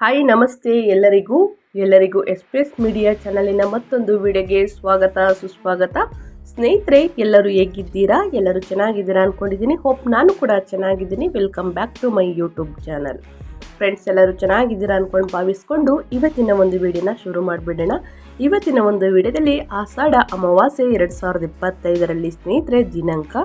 Hi, ನಮಸ್ತೆ ಎಲ್ಲರಿಗೂ. ಎಲ್ಲರಿಗೂ ಎಕ್ಸ್ಪ್ರೆಸ್ ಮೀಡಿಯಾ ಚಾನಲಿನ ಮತ್ತೊಂದು ವಿಡಿಯೋಗೆ ಸ್ವಾಗತ, ಸುಸ್ವಾಗತ. ಸ್ನೇಹಿತರೆ, ಎಲ್ಲರೂ ಹೇಗಿದ್ದೀರಾ? ಎಲ್ಲರೂ ಚೆನ್ನಾಗಿದ್ದೀರಾ ಅಂದ್ಕೊಂಡಿದ್ದೀನಿ ಹೋಪ್ ನಾನು ಕೂಡ ಚೆನ್ನಾಗಿದ್ದೀನಿ. Welcome back to my YouTube channel friends ಎಲ್ಲರೂ ಚೆನ್ನಾಗಿದ್ದೀರಾ ಅಂದ್ಕೊಂಡು ಭಾವಿಸ್ಕೊಂಡು ಇವತ್ತಿನ ಒಂದು ವಿಡಿಯೋನ ಶುರು ಮಾಡಿಬಿಡೋಣ. ಇವತ್ತಿನ ಒಂದು ವಿಡಿಯೋದಲ್ಲಿ ಆಷಾಢ ಅಮಾವಾಸ್ಯೆ ಎರಡು ಸಾವಿರದ ಇಪ್ಪತ್ತೈದರಲ್ಲಿ ಸ್ನೇಹಿತರೆ ದಿನಾಂಕ,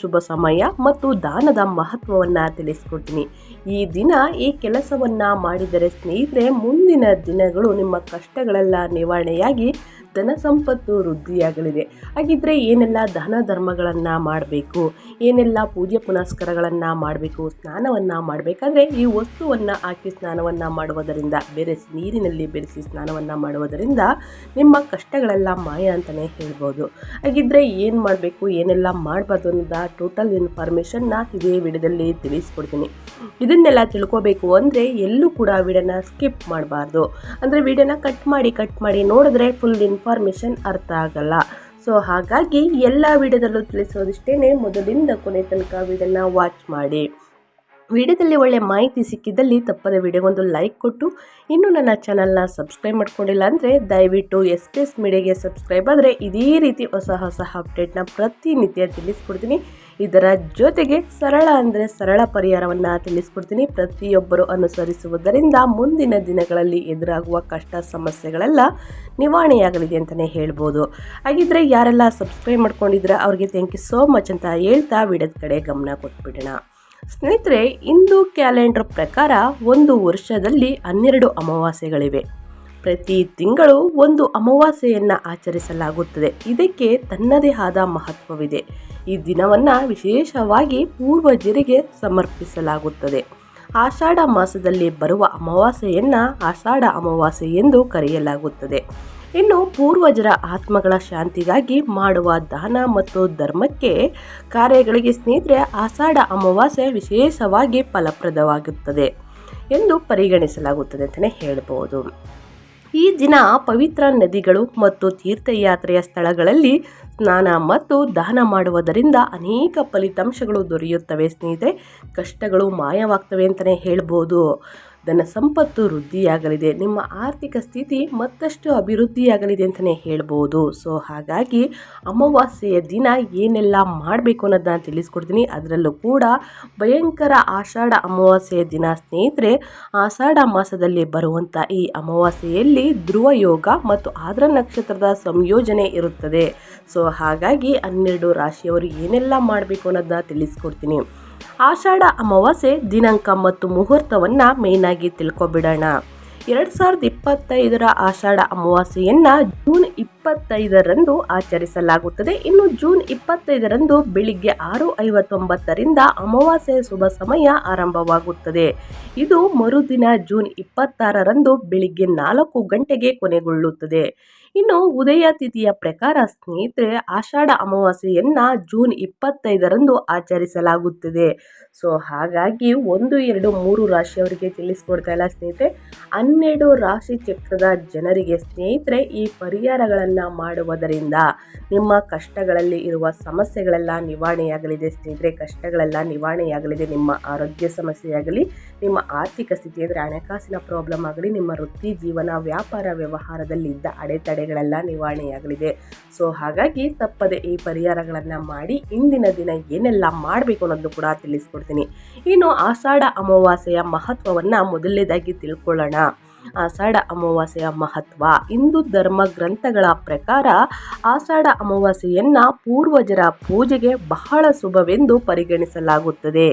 ಶುಭ ಸಮಯ ಮತ್ತು ದಾನದ ಮಹತ್ವವನ್ನು ತಿಳಿಸ್ಕೊಡ್ತೀನಿ. ಈ ದಿನ ಈ ಕೆಲಸವನ್ನು ಮಾಡಿದರೆ ಸ್ನೇಹಿತರೆ ಮುಂದಿನ ದಿನಗಳು ನಿಮ್ಮ ಕಷ್ಟಗಳೆಲ್ಲ ನಿವಾರಣೆಯಾಗಿ ಧನ ಸಂಪತ್ತು ವೃದ್ಧಿಯಾಗಲಿದೆ. ಹಾಗಿದ್ರೆ ಏನೆಲ್ಲ ದಾನ ಧರ್ಮಗಳನ್ನು ಮಾಡಬೇಕು, ಏನೆಲ್ಲ ಪೂಜೆ ಪುನಸ್ಕಾರಗಳನ್ನು ಮಾಡಬೇಕು, ಸ್ನಾನವನ್ನು ಮಾಡಬೇಕಾದ್ರೆ ಈ ವಸ್ತುವನ್ನು ಹಾಕಿ ಸ್ನಾನವನ್ನು ಮಾಡುವುದರಿಂದ ಬೆರೆಸಿ ನೀರಿನಲ್ಲಿ ಬೆರೆಸಿ ಸ್ನಾನವನ್ನು ಮಾಡುವುದರಿಂದ ನಿಮ್ಮ ಕಷ್ಟಗಳೆಲ್ಲ ಮಾಯ ಅಂತಲೇ ಹೇಳ್ಬೋದು. ಹಾಗಿದ್ರೆ ಏನು ಮಾಡಬೇಕು, ಏನೆಲ್ಲ ಮಾಡಬಾರ್ದು ಅನ್ನೋದ ಟೋಟಲ್ ಇನ್ಫಾರ್ಮೇಷನ್ನ ಇದೇ ವಿಡಿಯೋದಲ್ಲಿ ತಿಳಿಸ್ಕೊಡ್ತೀನಿ. ಇದನ್ನೆಲ್ಲ ತಿಳ್ಕೊಬೇಕು ಅಂದರೆ ಎಲ್ಲೂ ಕೂಡ ವಿಡಿಯೋನ ಸ್ಕಿಪ್ ಮಾಡಬಾರ್ದು. ಅಂದರೆ ವಿಡಿಯೋನ ಕಟ್ ಮಾಡಿ ಕಟ್ ಮಾಡಿ ನೋಡಿದ್ರೆ ಫುಲ್ ಇನ್ಫಾರ್ಮೇಷನ್ ಅರ್ಥ ಆಗಲ್ಲ. ಸೊ, ಹಾಗಾಗಿ ಎಲ್ಲ ವಿಡಿಯೋದಲ್ಲೂ ತಿಳಿಸೋದಿಷ್ಟೇ ಮೊದಲಿಂದ ಕೊನೆ ತನಕ ವಿಡಿಯೋನ ವಾಚ್ ಮಾಡಿ. ವಿಡಿಯೋದಲ್ಲಿ ಒಳ್ಳೆ ಮಾಹಿತಿ ಸಿಕ್ಕಿದ್ದಲ್ಲಿ ತಪ್ಪದೆ ವಿಡಿಯೋಗೊಂದು ಲೈಕ್ ಕೊಟ್ಟು. ಇನ್ನೂ ನನ್ನ ಚಾನಲ್ನ ಸಬ್ಸ್ಕ್ರೈಬ್ ಮಾಡ್ಕೊಂಡಿಲ್ಲ ಅಂದರೆ ದಯವಿಟ್ಟು ಎಸ್ ಪಿ ಎಸ್ ಮೀಡಿಯಾಗೆ ಸಬ್ಸ್ಕ್ರೈಬ್ ಆದರೆ ಇದೇ ರೀತಿ ಹೊಸ ಹೊಸ ಅಪ್ಡೇಟ್ನ ಪ್ರತಿನಿತ್ಯ ತಿಳಿಸ್ಕೊಡ್ತೀನಿ. ಇದರ ಜೊತೆಗೆ ಸರಳ ಅಂದರೆ ಸರಳ ಪರಿಹಾರವನ್ನು ತಿಳಿಸ್ಕೊಡ್ತೀನಿ. ಪ್ರತಿಯೊಬ್ಬರು ಅನುಸರಿಸುವುದರಿಂದ ಮುಂದಿನ ದಿನಗಳಲ್ಲಿ ಎದುರಾಗುವ ಕಷ್ಟ, ಸಮಸ್ಯೆಗಳೆಲ್ಲ ನಿವಾರಣೆಯಾಗಲಿದೆ ಅಂತಲೇ ಹೇಳ್ಬೋದು. ಹಾಗಿದ್ರೆ ಯಾರೆಲ್ಲ ಸಬ್ಸ್ಕ್ರೈಬ್ ಮಾಡ್ಕೊಂಡಿದ್ರೆ ಅವ್ರಿಗೆ ಥ್ಯಾಂಕ್ ಯು ಸೋ ಮಚ್ ಅಂತ ಹೇಳ್ತಾ ವಿಡಿಯೋದ ಕಡೆ ಗಮನ ಕೊಟ್ಬಿಡೋಣ. ಸ್ನೇಹಿತರೆ ಹಿಂದೂ ಕ್ಯಾಲೆಂಡರ್ ಪ್ರಕಾರ ಒಂದು ವರ್ಷದಲ್ಲಿ ಹನ್ನೆರಡು ಅಮಾವಾಸ್ಯೆಗಳಿವೆ. ಪ್ರತಿ ತಿಂಗಳು ಒಂದು ಅಮಾವಾಸ್ಯೆಯನ್ನು ಆಚರಿಸಲಾಗುತ್ತದೆ. ಇದಕ್ಕೆ ತನ್ನದೇ ಆದ ಮಹತ್ವವಿದೆ. ಈ ದಿನವನ್ನು ವಿಶೇಷವಾಗಿ ಪೂರ್ವಜರಿಗೆ ಸಮರ್ಪಿಸಲಾಗುತ್ತದೆ. ಆಷಾಢ ಮಾಸದಲ್ಲಿ ಬರುವ ಅಮಾವಾಸ್ಯೆಯನ್ನು ಆಷಾಢ ಅಮಾವಾಸ್ಯೆ ಎಂದು ಕರೆಯಲಾಗುತ್ತದೆ. ಇನ್ನು ಪೂರ್ವಜರ ಆತ್ಮಗಳ ಶಾಂತಿಗಾಗಿ ಮಾಡುವ ದಾನ ಮತ್ತು ಧರ್ಮಕ್ಕೆ ಕಾರ್ಯಗಳಿಗೆ ಸ್ನೇಹಿತರೆ ಆಷಾಢ ಅಮಾವಾಸ್ಯೆ ವಿಶೇಷವಾಗಿ ಫಲಪ್ರದವಾಗುತ್ತದೆ ಎಂದು ಪರಿಗಣಿಸಲಾಗುತ್ತದೆ ಅಂತಲೇ ಹೇಳ್ಬೋದು. ಈ ದಿನ ಪವಿತ್ರ ನದಿಗಳು ಮತ್ತು ತೀರ್ಥಯಾತ್ರೆಯ ಸ್ಥಳಗಳಲ್ಲಿ ಸ್ನಾನ ಮತ್ತು ದಾನ ಮಾಡುವುದರಿಂದ ಅನೇಕ ಫಲಿತಾಂಶಗಳು ದೊರೆಯುತ್ತವೆ ಸ್ನೇಹಿತರೆ. ಕಷ್ಟಗಳು ಮಾಯವಾಗ್ತವೆ ಅಂತಲೇ ಹೇಳ್ಬೋದು. ಧನ ಸಂಪತ್ತು ವೃದ್ಧಿಯಾಗಲಿದೆ. ನಿಮ್ಮ ಆರ್ಥಿಕ ಸ್ಥಿತಿ ಮತ್ತಷ್ಟು ಅಭಿವೃದ್ಧಿಯಾಗಲಿದೆ ಅಂತಲೇ ಹೇಳ್ಬೋದು. ಸೊ ಹಾಗಾಗಿ ಅಮಾವಾಸ್ಯೆಯ ದಿನ ಏನೆಲ್ಲ ಮಾಡಬೇಕು ಅನ್ನೋದನ್ನ ತಿಳಿಸ್ಕೊಡ್ತೀನಿ. ಅದರಲ್ಲೂ ಕೂಡ ಭಯಂಕರ ಆಷಾಢ ಅಮಾವಾಸ್ಯೆಯ ದಿನ ಸ್ನೇಹಿತರೆ, ಆಷಾಢ ಮಾಸದಲ್ಲಿ ಬರುವಂಥ ಈ ಅಮಾವಾಸ್ಯೆಯಲ್ಲಿ ಧ್ರುವ ಯೋಗ ಮತ್ತು ಆದ್ರ ನಕ್ಷತ್ರದ ಸಂಯೋಜನೆ ಇರುತ್ತದೆ. ಸೊ ಹಾಗಾಗಿ ಹನ್ನೆರಡು ರಾಶಿಯವರು ಏನೆಲ್ಲ ಮಾಡಬೇಕು ಅನ್ನೋದನ್ನ ತಿಳಿಸ್ಕೊಡ್ತೀನಿ. ಆಷಾಢ ಅಮಾವಾಸ್ಯೆ ದಿನಾಂಕ ಮತ್ತು ಮುಹೂರ್ತವನ್ನು ಮೇಯ್ನಾಗಿ ತಿಳ್ಕೊಬಿಡೋಣ. ಎರಡು ಸಾವಿರದ ಇಪ್ಪತ್ತೈದರ ಆಷಾಢ ಅಮಾವಾಸ್ಯೆಯನ್ನು ಜೂನ್ ಇಪ್ಪತ್ತೈದರಂದು ಆಚರಿಸಲಾಗುತ್ತದೆ. ಇನ್ನು ಜೂನ್ ಇಪ್ಪತ್ತೈದರಂದು ಬೆಳಿಗ್ಗೆ ಆರು ಐವತ್ತೊಂಬತ್ತರಿಂದ ಅಮಾವಾಸ್ಯೆ ಶುಭ ಸಮಯ ಆರಂಭವಾಗುತ್ತದೆ. ಇದು ಮರುದಿನ ಜೂನ್ ಇಪ್ಪತ್ತಾರರಂದು ಬೆಳಿಗ್ಗೆ ನಾಲ್ಕು ಗಂಟೆಗೆ ಕೊನೆಗೊಳ್ಳುತ್ತದೆ. ಇನ್ನು ಉದಯ ತಿಥಿಯ ಪ್ರಕಾರ ಸ್ನೇಹಿತರೆ, ಆಷಾಢ ಅಮಾವಾಸ್ಯೆಯನ್ನು ಜೂನ್ ಇಪ್ಪತ್ತೈದರಂದು ಆಚರಿಸಲಾಗುತ್ತದೆ. ಸೊ, ಹಾಗಾಗಿ ಒಂದು, ಎರಡು, ಮೂರು ರಾಶಿಯವರಿಗೆ ತಿಳಿಸ್ಕೊಡ್ತಾ ಇಲ್ಲ ಸ್ನೇಹಿತರೆ. ಹನ್ನೆರಡು ರಾಶಿ ಚಕ್ರದ ಜನರಿಗೆ ಸ್ನೇಹಿತರೆ, ಈ ಪರಿಹಾರಗಳನ್ನು ಮಾಡುವುದರಿಂದ ನಿಮ್ಮ ಕಷ್ಟಗಳಲ್ಲಿ ಇರುವ ಸಮಸ್ಯೆಗಳೆಲ್ಲ ನಿವಾರಣೆಯಾಗಲಿದೆ ಸ್ನೇಹಿತರೆ. ಕಷ್ಟಗಳೆಲ್ಲ ನಿವಾರಣೆಯಾಗಲಿದೆ. ನಿಮ್ಮ ಆರೋಗ್ಯ ಸಮಸ್ಯೆಯಾಗಲಿ ನಿಮ್ಮ ಆರ್ಥಿಕ ಸ್ಥಿತಿ ಅಂದರೆ ಹಣಕಾಸಿನ ಪ್ರಾಬ್ಲಮ್ ಆಗಲಿ, ನಿಮ್ಮ ವೃತ್ತಿ ಜೀವನ, ವ್ಯಾಪಾರ ವ್ಯವಹಾರದಲ್ಲಿ ಇದ್ದ ಅಡೆತಡೆಗಳೆಲ್ಲ ನಿವಾರಣೆಯಾಗಲಿದೆ. ಸೊ, ಹಾಗಾಗಿ ತಪ್ಪದೆ ಈ ಪರಿಹಾರಗಳನ್ನು ಮಾಡಿ ಇಂದಿನ ದಿನ ಏನೆಲ್ಲ ಮಾಡಬೇಕು ಅನ್ನೋದು ಕೂಡ ತಿಳಿಸ್ಕೊಡ್ತೀನಿ. ಇನ್ನು ಆಷಾಢ ಅಮಾವಾಸ್ಯೆಯ ಮಹತ್ವವನ್ನು ಮೊದಲನೇದಾಗಿ ತಿಳ್ಕೊಳ್ಳೋಣ. ಆಷಾಢ ಅಮಾವಾಸ್ಯೆಯ ಮಹತ್ವ, ಹಿಂದೂ ಧರ್ಮ ಗ್ರಂಥಗಳ ಪ್ರಕಾರ ಆಷಾಢ ಅಮಾವಾಸ್ಯೆಯನ್ನು ಪೂರ್ವಜರ ಪೂಜೆಗೆ ಬಹಳ ಶುಭವೆಂದು ಪರಿಗಣಿಸಲಾಗುತ್ತದೆ.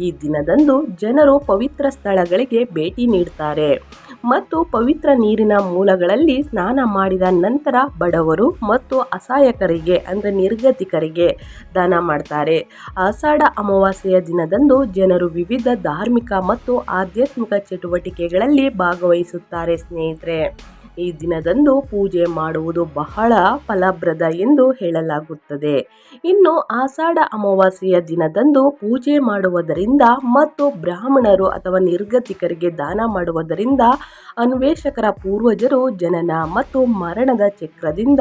ಈ ದಿನದಂದು ಜನರು ಪವಿತ್ರ ಸ್ಥಳಗಳಿಗೆ ಭೇಟಿ ನೀಡ್ತಾರೆ. ಮತ್ತು ಪವಿತ್ರ ನೀರಿನ ಮೂಲಗಳಲ್ಲಿ ಸ್ನಾನ ಮಾಡಿದ ನಂತರ ಬಡವರು ಮತ್ತು ಅಸಹಾಯಕರಿಗೆ ಅಂದರೆ ನಿರ್ಗತಿಕರಿಗೆ ದಾನ ಮಾಡ್ತಾರೆ. ಆಷಾಢ ಅಮಾವಾಸ್ಯೆಯ ದಿನದಂದು ಜನರು ವಿವಿಧ ಧಾರ್ಮಿಕ ಮತ್ತು ಆಧ್ಯಾತ್ಮಿಕ ಚಟುವಟಿಕೆಗಳಲ್ಲಿ ಭಾಗವಹಿಸುತ್ತಾರೆ ಸ್ನೇಹಿತರೆ. ಈ ದಿನದಂದು ಪೂಜೆ ಮಾಡುವುದು ಬಹಳ ಫಲಪ್ರದ ಎಂದು ಹೇಳಲಾಗುತ್ತದೆ. ಇನ್ನು ಆಷಾಢ ಅಮಾವಾಸ್ಯೆಯ ದಿನದಂದು ಪೂಜೆ ಮಾಡುವುದರಿಂದ ಮತ್ತು ಬ್ರಾಹ್ಮಣರು ಅಥವಾ ನಿರ್ಗತಿಕರಿಗೆ ದಾನ ಮಾಡುವುದರಿಂದ ಅನ್ವೇಷಕರ ಪೂರ್ವಜರು ಜನನ ಮತ್ತು ಮರಣದ ಚಕ್ರದಿಂದ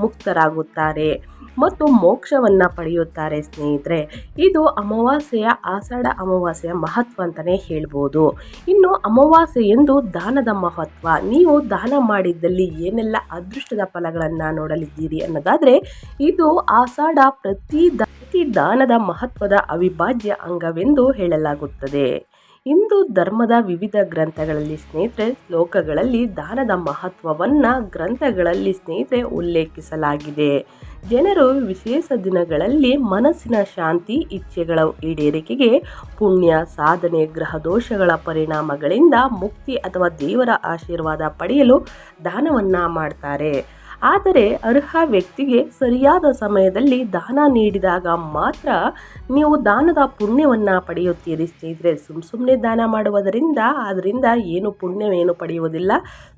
ಮುಕ್ತರಾಗುತ್ತಾರೆ ಮತ್ತು ಮೋಕ್ಷವನ್ನು ಪಡೆಯುತ್ತಾರೆ ಸ್ನೇಹಿತರೆ. ಇದು ಅಮಾವಾಸ್ಯೆಯ ಆಷಾಢ ಅಮಾವಾಸ್ಯೆಯ ಮಹತ್ವ ಅಂತಲೇ ಹೇಳ್ಬೋದು. ಇನ್ನು ಅಮಾವಾಸ್ಯೆ ಎಂದು ದಾನದ ಮಹತ್ವ, ನೀವು ದಾನ ಮಾಡಿದ್ದಲ್ಲಿ ಏನೆಲ್ಲ ಅದೃಷ್ಟದ ಫಲಗಳನ್ನು ನೋಡಲಿದ್ದೀರಿ ಅನ್ನೋದಾದರೆ, ಇದು ಆಷಾಢ ಪ್ರತಿ ಪ್ರತಿ ದಾನದ ಮಹತ್ವದ ಅವಿಭಾಜ್ಯ ಅಂಗವೆಂದು ಹೇಳಲಾಗುತ್ತದೆ. ಹಿಂದೂ ಧರ್ಮದ ವಿವಿಧ ಗ್ರಂಥಗಳಲ್ಲಿ ಸ್ನೇಹಿತರೆ ಶ್ಲೋಕಗಳಲ್ಲಿ ದಾನದ ಮಹತ್ವವನ್ನು ಗ್ರಂಥಗಳಲ್ಲಿ ಸ್ನೇಹಿತರೆ ಉಲ್ಲೇಖಿಸಲಾಗಿದೆ. ಜನರು ವಿಶೇಷ ದಿನಗಳಲ್ಲಿ ಮನಸ್ಸಿನ ಶಾಂತಿ, ಇಚ್ಛೆಗಳ ಈಡೇರಿಕೆಗೆ ಪುಣ್ಯ, ಸಾಧನೆ, ಗ್ರಹ ದೋಷಗಳ ಪರಿಣಾಮಗಳಿಂದ ಮುಕ್ತಿ ಅಥವಾ ದೇವರ ಆಶೀರ್ವಾದ ಪಡೆಯಲು ದಾನವನ್ನು ಮಾಡ್ತಾರೆ. ಆದರೆ ಅರ್ಹ ವ್ಯಕ್ತಿಗೆ ಸರಿಯಾದ ಸಮಯದಲ್ಲಿ ದಾನ ನೀಡಿದಾಗ ಮಾತ್ರ ನೀವು ದಾನದ ಪುಣ್ಯವನ್ನು ಪಡೆಯುತ್ತೀರಿ ಸ್ನೇಹಿತರೆ ಸುಮ್ಮ ಸುಮ್ಮನೆ ದಾನ ಮಾಡುವುದರಿಂದ ಅದರಿಂದ ಏನು ಪುಣ್ಯವೇನು ಪಡೆಯುವುದಿಲ್ಲ.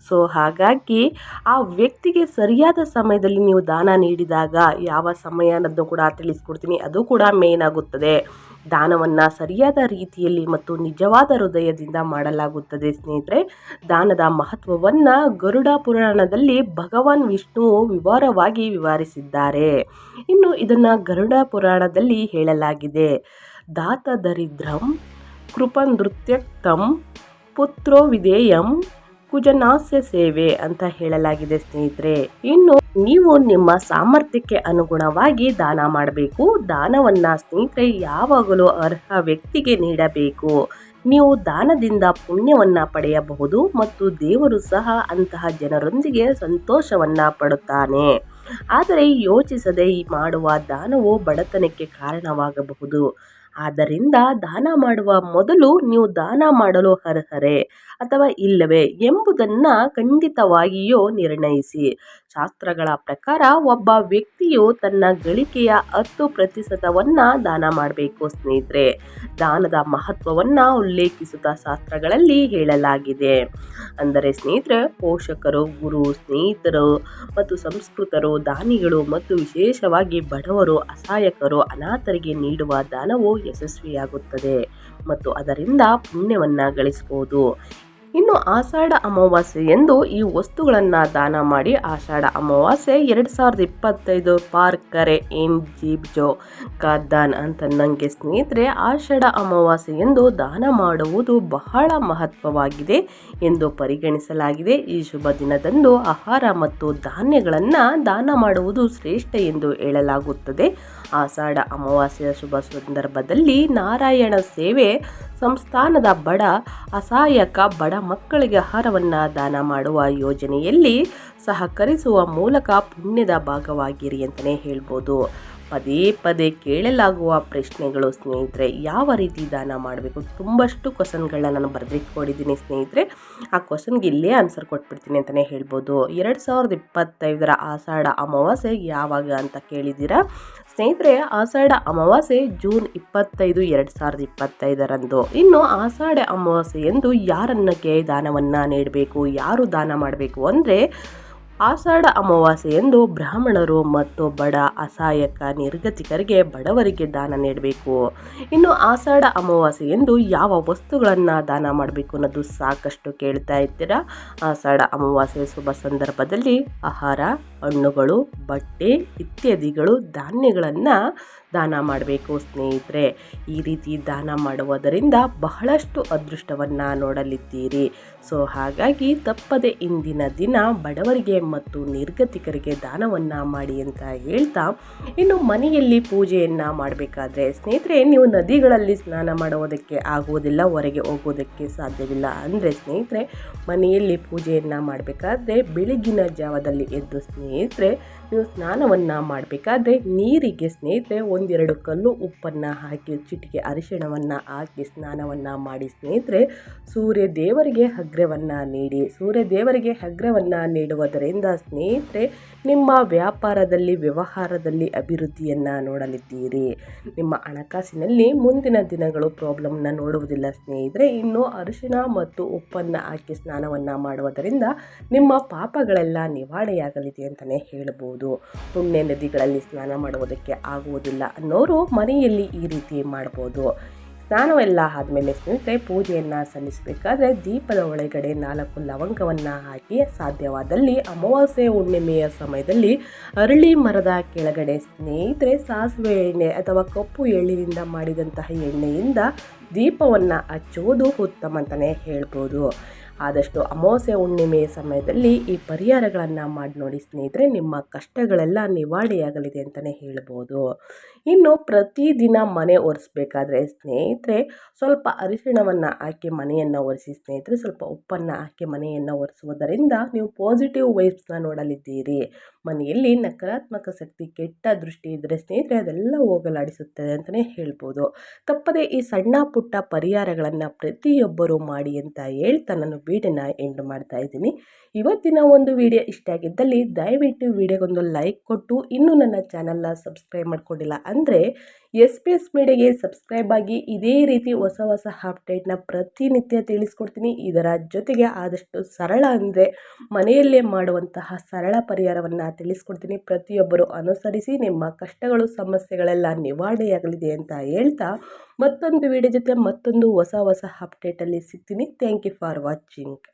ಸೊ ಹಾಗಾಗಿ ಆ ವ್ಯಕ್ತಿಗೆ ಸರಿಯಾದ ಸಮಯದಲ್ಲಿ ನೀವು ದಾನ ನೀಡಿದಾಗ ಯಾವ ಸಮಯ ಅನ್ನೋದು ಕೂಡ ತಿಳಿಸ್ಕೊಡ್ತೀನಿ. ಅದು ಕೂಡ ಮೇನ್ ಆಗುತ್ತದೆ. ದಾನವನ್ನು ಸರಿಯಾದ ರೀತಿಯಲ್ಲಿ ಮತ್ತು ನಿಜವಾದ ಹೃದಯದಿಂದ ಮಾಡಲಾಗುತ್ತದೆ ಸ್ನೇಹಿತರೆ. ದಾನದ ಮಹತ್ವವನ್ನು ಗರುಡ ಪುರಾಣದಲ್ಲಿ ಭಗವಾನ್ ವಿಷ್ಣುವು ವಿವರವಾಗಿ ವಿವರಿಸಿದ್ದಾರೆ. ಇನ್ನು ಇದನ್ನು ಗರುಡ ಪುರಾಣದಲ್ಲಿ ಹೇಳಲಾಗಿದೆ. ದಾತ ದರಿದ್ರಂ ಕೃಪನೃತ್ಯಕ್ತಂ ಪುತ್ರೋ ವಿಧೇಯಂ ಕುಜನಾಸ್ಯ ಸೇವೆ ಅಂತ ಹೇಳಲಾಗಿದೆ ಸ್ನೇಹಿತರೆ. ಇನ್ನು ನೀವು ನಿಮ್ಮ ಸಾಮರ್ಥ್ಯಕ್ಕೆ ಅನುಗುಣವಾಗಿ ದಾನ ಮಾಡಬೇಕು. ದಾನವನ್ನ ಸ್ನೇಹಿತರೆ ಯಾವಾಗಲೂ ಅರ್ಹ ವ್ಯಕ್ತಿಗೆ ನೀಡಬೇಕು. ನೀವು ದಾನದಿಂದ ಪುಣ್ಯವನ್ನು ಪಡೆಯಬಹುದು ಮತ್ತು ದೇವರು ಸಹ ಅಂತಹ ಜನರೊಂದಿಗೆ ಸಂತೋಷವನ್ನು ಪಡುತ್ತಾನೆ. ಆದರೆ ಯೋಚಿಸದೆ ಮಾಡುವ ದಾನವು ಬಡತನಕ್ಕೆ ಕಾರಣವಾಗಬಹುದು. ಆದ್ದರಿಂದ ದಾನ ಮಾಡುವ ಮೊದಲು ನೀವು ದಾನ ಮಾಡಲು ಅರ್ಹರೇ ಅಥವಾ ಇಲ್ಲವೇ ಎಂಬುದನ್ನು ಖಂಡಿತವಾಗಿಯೂ ನಿರ್ಣಯಿಸಿ. ಶಾಸ್ತ್ರಗಳ ಪ್ರಕಾರ ಒಬ್ಬ ವ್ಯಕ್ತಿಯು ತನ್ನ ಗಳಿಕೆಯ ಹತ್ತು ಪ್ರತಿಶತವನ್ನು ದಾನ ಮಾಡಬೇಕು ಸ್ನೇಹಿತರೆ. ದಾನದ ಮಹತ್ವವನ್ನು ಉಲ್ಲೇಖಿಸುತ್ತಾ ಶಾಸ್ತ್ರಗಳಲ್ಲಿ ಹೇಳಲಾಗಿದೆ. ಅಂದರೆ ಸ್ನೇಹಿತರೆ, ಪೋಷಕರು, ಗುರು, ಸ್ನೇಹಿತರು ಮತ್ತು ಸಂಸ್ಕೃತರು, ದಾನಿಗಳು ಮತ್ತು ವಿಶೇಷವಾಗಿ ಬಡವರು, ಅಸಹಾಯಕರು, ಅನಾಥರಿಗೆ ನೀಡುವ ದಾನವು ಯಶಸ್ವಿಯಾಗುತ್ತದೆ ಮತ್ತು ಅದರಿಂದ ಪುಣ್ಯವನ್ನು ಗಳಿಸಬಹುದು. ಇನ್ನು ಆಷಾಢ ಅಮಾವಾಸ್ಯೆ ಎಂದು ಈ ವಸ್ತುಗಳನ್ನು ದಾನ ಮಾಡಿ ಆಷಾಢ ಅಮಾವಾಸ್ಯೆ ಎರಡು ಸಾವಿರದ ಇಪ್ಪತ್ತೈದು ಪಾರ್ಕರೆ ಇನ್ ಜೀಬ್ಜೋ ಕಾದ್ದಾನ್ ಅಂತ ನನಗೆ ಸ್ನೇಹಿತರೆ, ಆಷಾಢ ಅಮಾವಾಸ್ಯೆ ಎಂದು ದಾನ ಮಾಡುವುದು ಬಹಳ ಮಹತ್ವವಾಗಿದೆ ಎಂದು ಪರಿಗಣಿಸಲಾಗಿದೆ. ಈ ಶುಭ ದಿನದಂದು ಆಹಾರ ಮತ್ತು ಧಾನ್ಯಗಳನ್ನು ದಾನ ಮಾಡುವುದು ಶ್ರೇಷ್ಠ ಎಂದು ಹೇಳಲಾಗುತ್ತದೆ. ಆಷಾಢ ಅಮಾವಾಸ್ಯೆಯ ಶುಭ ಸಂದರ್ಭದಲ್ಲಿ ನಾರಾಯಣ ಸೇವೆ ಸಂಸ್ಥಾನದ ಬಡ ಅಸಹಾಯಕ ಬಡ ಮಕ್ಕಳಿಗೆ ಆಹಾರವನ್ನು ದಾನ ಮಾಡುವ ಯೋಜನೆಯಲ್ಲಿ ಸಹಕರಿಸುವ ಮೂಲಕ ಪುಣ್ಯದ ಭಾಗವಾಗಿರಿ ಅಂತಲೇ ಹೇಳ್ಬೋದು. ಪದೇ ಪದೇ ಕೇಳಲಾಗುವ ಪ್ರಶ್ನೆಗಳು ಸ್ನೇಹಿತರೆ, ಯಾವ ರೀತಿ ದಾನ ಮಾಡಬೇಕು? ತುಂಬಷ್ಟು ಕ್ವಶನ್ಗಳನ್ನ ನಾನು ಬರೆದಿಟ್ಕೊಂಡಿದ್ದೀನಿ ಸ್ನೇಹಿತರೆ. ಆ ಕ್ವಶನ್ಗೆ ಇಲ್ಲೇ ಆನ್ಸರ್ ಕೊಟ್ಬಿಡ್ತೀನಿ ಅಂತಲೇ ಹೇಳ್ಬೋದು. ಎರಡು ಸಾವಿರದ ಇಪ್ಪತ್ತೈದರ ಆಷಾಢ ಅಮಾವಾಸ್ಯೆ ಯಾವಾಗ ಅಂತ ಕೇಳಿದ್ದೀರಾ? ಸ್ನೇಹಿತರೆ, ಆಷಾಢ ಅಮಾವಾಸ್ಯೆ ಜೂನ್ ಇಪ್ಪತ್ತೈದು ಎರಡು ಸಾವಿರದ ಇಪ್ಪತ್ತೈದರಂದು. ಇನ್ನು ಆಷಾಢ ಅಮಾವಾಸ್ಯೆ ಎಂದು ಯಾರನ್ನಕ್ಕೆ ದಾನವನ್ನು ನೀಡಬೇಕು? ಯಾರು ದಾನ ಮಾಡಬೇಕು ಅಂದರೆ ಆಷಾಢ ಅಮಾವಾಸ್ಯೆಯಂದು ಬ್ರಾಹ್ಮಣರು ಮತ್ತು ಬಡ ಅಸಹಾಯಕ ನಿರ್ಗತಿಕರಿಗೆ ಬಡವರಿಗೆ ದಾನ ನೀಡಬೇಕು. ಇನ್ನು ಆಷಾಢ ಅಮಾವಾಸ್ಯೆ ಎಂದು ಯಾವ ವಸ್ತುಗಳನ್ನು ದಾನ ಮಾಡಬೇಕು ಅನ್ನೋದು ಸಾಕಷ್ಟು ಕೇಳ್ತಾ ಇದ್ದೀರಾ? ಆಷಾಢ ಅಮಾವಾಸ್ಯೆ ಶುಭ ಸಂದರ್ಭದಲ್ಲಿ ಆಹಾರ, ಹಣ್ಣುಗಳು, ಬಟ್ಟೆ ಇತ್ಯಾದಿಗಳು ಧಾನ್ಯಗಳನ್ನು ದಾನ ಮಾಡಬೇಕು ಸ್ನೇಹಿತರೆ. ಈ ರೀತಿ ದಾನ ಮಾಡುವುದರಿಂದ ಬಹಳಷ್ಟು ಅದೃಷ್ಟವನ್ನು ನೋಡಲಿದ್ದೀರಿ. ಸೊ ಹಾಗಾಗಿ ತಪ್ಪದೆ ಇಂದಿನ ದಿನ ಬಡವರಿಗೆ ಮತ್ತು ನಿರ್ಗತಿಕರಿಗೆ ದಾನವನ್ನು ಮಾಡಿ ಅಂತ ಹೇಳ್ತಾ ಇನ್ನು ಮನೆಯಲ್ಲಿ ಪೂಜೆಯನ್ನು ಮಾಡಬೇಕಾದ್ರೆ ಸ್ನೇಹಿತರೆ, ನೀವು ನದಿಗಳಲ್ಲಿ ಸ್ನಾನ ಮಾಡುವುದಕ್ಕೆ ಆಗುವುದಿಲ್ಲ, ಹೊರಗೆ ಹೋಗೋದಕ್ಕೆ ಸಾಧ್ಯವಿಲ್ಲ ಅಂದರೆ ಸ್ನೇಹಿತರೆ, ಮನೆಯಲ್ಲಿ ಪೂಜೆಯನ್ನು ಮಾಡಬೇಕಾದ್ರೆ ಬೆಳಗಿನ ಜಾವದಲ್ಲಿ ಎದ್ದು ಸ್ನೇಹಿತರೆ ನೀವು ಸ್ನಾನವನ್ನು ಮಾಡಬೇಕಾದ್ರೆ ನೀರಿಗೆ ಸ್ನೇಹಿತರೆ ಒಂದೆರಡು ಕಲ್ಲು ಉಪ್ಪನ್ನು ಹಾಕಿ ಚಿಟಿಕೆ ಅರಿಶಿಣವನ್ನು ಹಾಕಿ ಸ್ನಾನವನ್ನು ಮಾಡಿ ಸ್ನೇಹಿತರೆ ಸೂರ್ಯ ದೇವರಿಗೆ ಹಗ್ರವನ್ನು ನೀಡಿ. ಸೂರ್ಯ ದೇವರಿಗೆ ಹಗ್ರವನ್ನು ನೀಡುವುದರಿಂದ ಸ್ನೇಹಿತರೆ ನಿಮ್ಮ ವ್ಯಾಪಾರದಲ್ಲಿ, ವ್ಯವಹಾರದಲ್ಲಿ ಅಭಿವೃದ್ಧಿಯನ್ನು ನೋಡಲಿದ್ದೀರಿ. ನಿಮ್ಮ ಹಣಕಾಸಿನಲ್ಲಿ ಮುಂದಿನ ದಿನಗಳು ಪ್ರಾಬ್ಲಮ್ನ ನೋಡುವುದಿಲ್ಲ ಸ್ನೇಹಿತರೆ. ಇನ್ನು ಅರಿಶಿಣ ಮತ್ತು ಉಪ್ಪನ್ನು ಹಾಕಿ ಸ್ನಾನವನ್ನು ಮಾಡುವುದರಿಂದ ನಿಮ್ಮ ಪಾಪಗಳೆಲ್ಲ ನಿವಾರಣೆಯಾಗಲಿದೆ ಅಂತಲೇ ಹೇಳ್ಬೋದು ಪುಣ್ಯ ನದಿಗಳಲ್ಲಿ ಸ್ನಾನ ಮಾಡುವುದಕ್ಕೆ ಆಗುವುದಿಲ್ಲ ಅನ್ನೋರು ಮನೆಯಲ್ಲಿ ಈ ರೀತಿ ಮಾಡ್ಬೋದು. ಸ್ನಾನವೆಲ್ಲ ಆದಮೇಲೆ ಸ್ನೇಹಿತರೆ, ಪೂಜೆಯನ್ನು ಸಲ್ಲಿಸಬೇಕಾದ್ರೆ ದೀಪದ ಒಳಗಡೆ ನಾಲ್ಕು ಲವಂಗವನ್ನು ಹಾಕಿ ಸಾಧ್ಯವಾದಲ್ಲಿ ಅಮಾವಾಸ್ಯೆ ಹುಣ್ಣಿಮೆಯ ಸಮಯದಲ್ಲಿ ಅರಳಿ ಮರದ ಕೆಳಗಡೆ ಸ್ನೇಹಿತರೆ, ಸಾಸಿವೆ ಎಣ್ಣೆ ಅಥವಾ ಕಪ್ಪು ಎಳ್ಳಿನಿಂದ ಮಾಡಿದಂತಹ ಎಣ್ಣೆಯಿಂದ ದೀಪವನ್ನು ಹಚ್ಚುವುದು ಉತ್ತಮ ಅಂತಲೇ ಹೇಳ್ಬೋದು. ಆದಷ್ಟು ಅಮಾವಾಸ್ಯೆ ಹುಣ್ಣಿಮೆಯ ಸಮಯದಲ್ಲಿ ಈ ಪರಿಹಾರಗಳನ್ನು ಮಾಡಿ ನೋಡಿ ಸ್ನೇಹಿತರೆ, ನಿಮ್ಮ ಕಷ್ಟಗಳೆಲ್ಲ ನಿವಾರಣೆಯಾಗಲಿದೆ ಅಂತಲೇ ಹೇಳ್ಬೋದು. ಇನ್ನು ಪ್ರತಿದಿನ ಮನೆ ಒರೆಸ್ಬೇಕಾದ್ರೆ ಸ್ನೇಹಿತರೆ, ಸ್ವಲ್ಪ ಅರಿಶಿಣವನ್ನು ಹಾಕಿ ಮನೆಯನ್ನು ಒರೆಸಿ ಸ್ನೇಹಿತರೆ, ಸ್ವಲ್ಪ ಉಪ್ಪನ್ನು ಹಾಕಿ ಮನೆಯನ್ನು ಒರೆಸುವುದರಿಂದ ನೀವು ಪಾಸಿಟಿವ್ ವೈಬ್ಸ್ನ ನೋಡಲಿದ್ದೀರಿ. ಮನೆಯಲ್ಲಿ ನಕಾರಾತ್ಮಕ ಶಕ್ತಿ, ಕೆಟ್ಟ ದೃಷ್ಟಿ ಇದ್ದರೆ ಸ್ನೇಹಿತರೆ ಅದೆಲ್ಲ ಹೋಗಲಾಡಿಸುತ್ತದೆ ಅಂತಲೇ ಹೇಳ್ಬೋದು. ತಪ್ಪದೆ ಈ ಸಣ್ಣ ಪುಟ್ಟ ಪರಿಹಾರಗಳನ್ನು ಪ್ರತಿಯೊಬ್ಬರೂ ಮಾಡಿ ಅಂತ ಹೇಳ್ತಾ ನಾನು ವೀಡಿಯೋನ ಎಂಡ್ ಮಾಡ್ತಾ ಇದ್ದೀನಿ. ಇವತ್ತಿನ ಒಂದು ವಿಡಿಯೋ ಇಷ್ಟ ಆಗಿದ್ದಲ್ಲಿ ದಯವಿಟ್ಟು ವಿಡಿಯೋಗೊಂದು ಲೈಕ್ ಕೊಟ್ಟು ಇನ್ನೂ ನನ್ನ ಚಾನಲ್ನ ಸಬ್ಸ್ಕ್ರೈಬ್ ಮಾಡ್ಕೊಂಡಿಲ್ಲ ಅಂದರೆ ಎಸ್ ಪಿ ಎಸ್ ಮೀಡಿಯಾಗೆ ಸಬ್ಸ್ಕ್ರೈಬ್ ಆಗಿ ಇದೇ ರೀತಿ ಹೊಸ ಹೊಸ ಅಪ್ಡೇಟ್ನ ಪ್ರತಿನಿತ್ಯ ತಿಳಿಸ್ಕೊಡ್ತೀನಿ. ಇದರ ಜೊತೆಗೆ ಆದಷ್ಟು ಸರಳ ಅಂದರೆ ಮನೆಯಲ್ಲೇ ಮಾಡುವಂತಹ ಸರಳ ಪರಿಹಾರವನ್ನು ತಿಳಿಸ್ಕೊಡ್ತೀನಿ. ಪ್ರತಿಯೊಬ್ಬರು ಅನುಸರಿಸಿ ನಿಮ್ಮ ಕಷ್ಟಗಳು, ಸಮಸ್ಯೆಗಳೆಲ್ಲ ನಿವಾರಣೆಯಾಗಲಿದೆ ಅಂತ ಹೇಳ್ತಾ ಮತ್ತೊಂದು ವಿಡಿಯೋ ಜೊತೆ ಮತ್ತೊಂದು ಹೊಸ ಹೊಸ ಅಪ್ಡೇಟಲ್ಲಿ ಸಿಗ್ತೀನಿ. Thank you for watching